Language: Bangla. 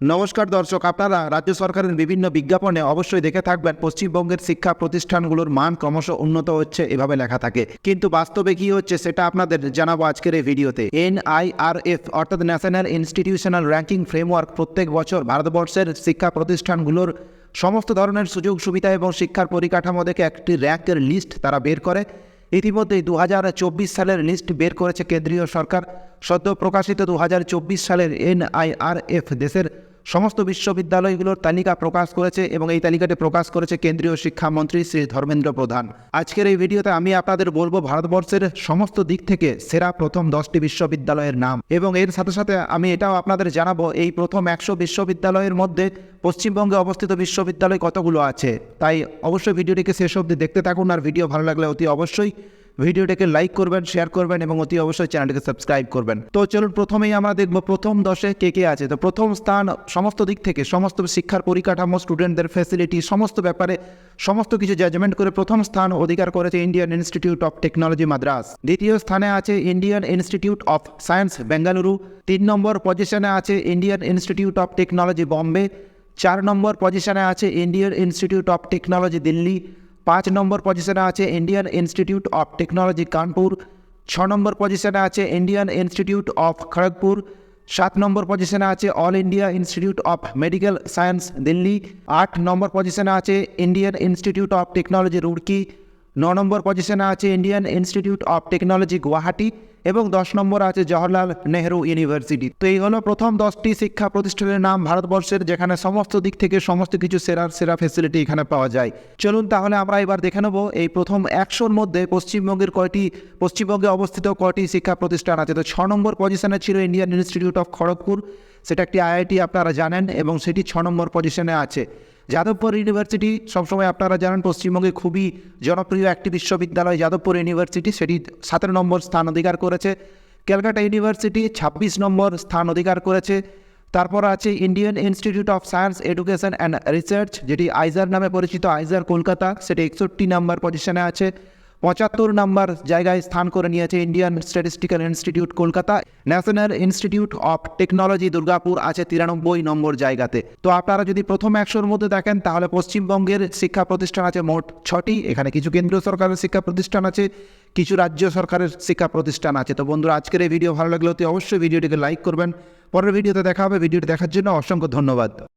নমস্কার দর্শক, আপনারা রাজ্য সরকারের বিভিন্ন বিজ্ঞাপনে অবশ্যই দেখে থাকবেন, পশ্চিমবঙ্গের শিক্ষা প্রতিষ্ঠানগুলোর মান ক্রমশ উন্নত হচ্ছে, এভাবে লেখা থাকে। কিন্তু বাস্তবে কি হচ্ছে, সেটা আপনাদের জানাব আজকের এই ভিডিওতে। এনআইআরএফ, অর্থাৎ ন্যাশনাল ইনস্টিটিউশনাল র্যাঙ্কিং ফ্রেমওয়ার্ক, প্রত্যেক বছর ভারতবর্ষের শিক্ষা প্রতিষ্ঠানগুলোর সমস্ত ধরনের সুযোগ, সুবিধা এবং শিক্ষার পরিকাঠামো দেখে একটি র্যাঙ্কের লিস্ট তারা বের করে। ইতিমধ্যেই দু হাজার চব্বিশ সালের লিস্ট বের করেছে কেন্দ্রীয় সরকার। সদ্য প্রকাশিত দু হাজার চব্বিশ সালের এনআইআরএফ দেশের সমস্ত বিশ্ববিদ্যালয়গুলোর তালিকা প্রকাশ করেছে এবং এই তালিকাটি প্রকাশ করেছে কেন্দ্রীয় শিক্ষামন্ত্রী শ্রী ধর্মেন্দ্র প্রধান। আজকের এই ভিডিওতে আমি আপনাদের বলব ভারতবর্ষের সমস্ত দিক থেকে সেরা প্রথম দশটি বিশ্ববিদ্যালয়ের নাম এবং এর সাথে সাথে আমি এটাও আপনাদের জানাব এই প্রথম একশো বিশ্ববিদ্যালয়ের মধ্যে পশ্চিমবঙ্গে অবস্থিত বিশ্ববিদ্যালয় কতগুলো আছে। তাই অবশ্যই ভিডিওটিকে শেষ অবধি দেখতে থাকুন আর ভিডিও ভালো লাগলে অতি অবশ্যই ভিডিওটাকে লাইক করবেন শেয়ার করবেন এবং অতি অবশ্যই চ্যানেলটিকে সাবস্ক্রাইব করবেন। তো চলুন প্রথমেই আমরা দেখব প্রথম দশে কে কে আছে। তো প্রথম স্থান সমস্ত দিক থেকে, সমস্ত শিক্ষার পরিকাঠামো স্টুডেন্টদের ফ্যাসিলিটি সমস্ত ব্যাপারে সমস্ত কিছু জাজমেন্ট করে প্রথম স্থান অধিকার করেছে Indian Institute of Technology Madras দ্বিতীয় স্থানে আছে Indian Institute of Science Bengaluru তিন নম্বর পজিশনে আছে Indian Institute of Technology Bombay চার নম্বর পজিশনে আছে Indian Institute of Technology Delhi পাঁচ নম্বর পজিশনে আছে Indian Institute of Technology Kanpur ছ নম্বর পজিশনে আছে ইন্ডিয়ান ইনস্টিটিউট অফ খড়গপুর সাত নম্বর পজিশনে আছে All India Institute of Medical Science Delhi আট নম্বর পজিশনে আছে Indian Institute of Technology Roorkee ন নম্বর পজিশনে আছে Indian Institute of Technology Guwahati এবং দশ নম্বর আছে জওহরলাল নেহরু ইউনিভার্সিটি তো এই হলো প্রথম দশটি শিক্ষা প্রতিষ্ঠানের নাম ভারতবর্ষের, যেখানে সমস্ত দিক থেকে সমস্ত কিছু সেরার সেরা ফেসিলিটি এখানে পাওয়া যায়। চলুন তাহলে আমরা এবার দেখে নেব এই প্রথম একশোর মধ্যে পশ্চিমবঙ্গের কয়টি, পশ্চিমবঙ্গে অবস্থিত কয়টি শিক্ষা প্রতিষ্ঠান আছে। তো ছ নম্বর পজিশনে ছিল ইন্ডিয়ান ইনস্টিটিউট অফ খড়গপুর সেটা একটি আইআইটি আপনারা জানেন এবং সেটি ছ নম্বর পজিশনে আছে। যাদবপুর ইউনিভার্সিটি, সবসময় আপনারা জানেন পশ্চিমবঙ্গে খুবই জনপ্রিয় একটি বিশ্ববিদ্যালয়, যাদবপুর ইউনিভার্সিটি, সেটি সাতেরো নম্বর স্থান অধিকার করেছে। ক্যালকাটা ইউনিভার্সিটি ছাব্বিশ নম্বর স্থান অধিকার করেছে। তারপর আছে Indian Institute of Science, Education and Research, যেটি আইজার নামে পরিচিত, আইজার কলকাতা, সেটি একষট্টি নম্বর পজিশনে আছে। পঁচাত্তর নম্বর জায়গায় স্থান করে নিয়েছে Indian Statistical Institute Kolkata. National Institute of Technology Durgapur আছে তিরানব্বই নম্বর জায়গাতে। তো আপনারা যদি প্রথম একশোর মধ্যে দেখেন, তাহলে পশ্চিমবঙ্গের শিক্ষা প্রতিষ্ঠান আছে মোট ছটি। এখানে কিছু কেন্দ্রীয় সরকারের শিক্ষা প্রতিষ্ঠান আছে, কিছু রাজ্য সরকারের শিক্ষা প্রতিষ্ঠান আছে। তো বন্ধুরা, আজকের এই ভিডিও ভালো লাগলে অতি অবশ্যই ভিডিওটিকে লাইক করবেন। পরের ভিডিওতে দেখা হবে। ভিডিওটি দেখার জন্য অসংখ্য ধন্যবাদ।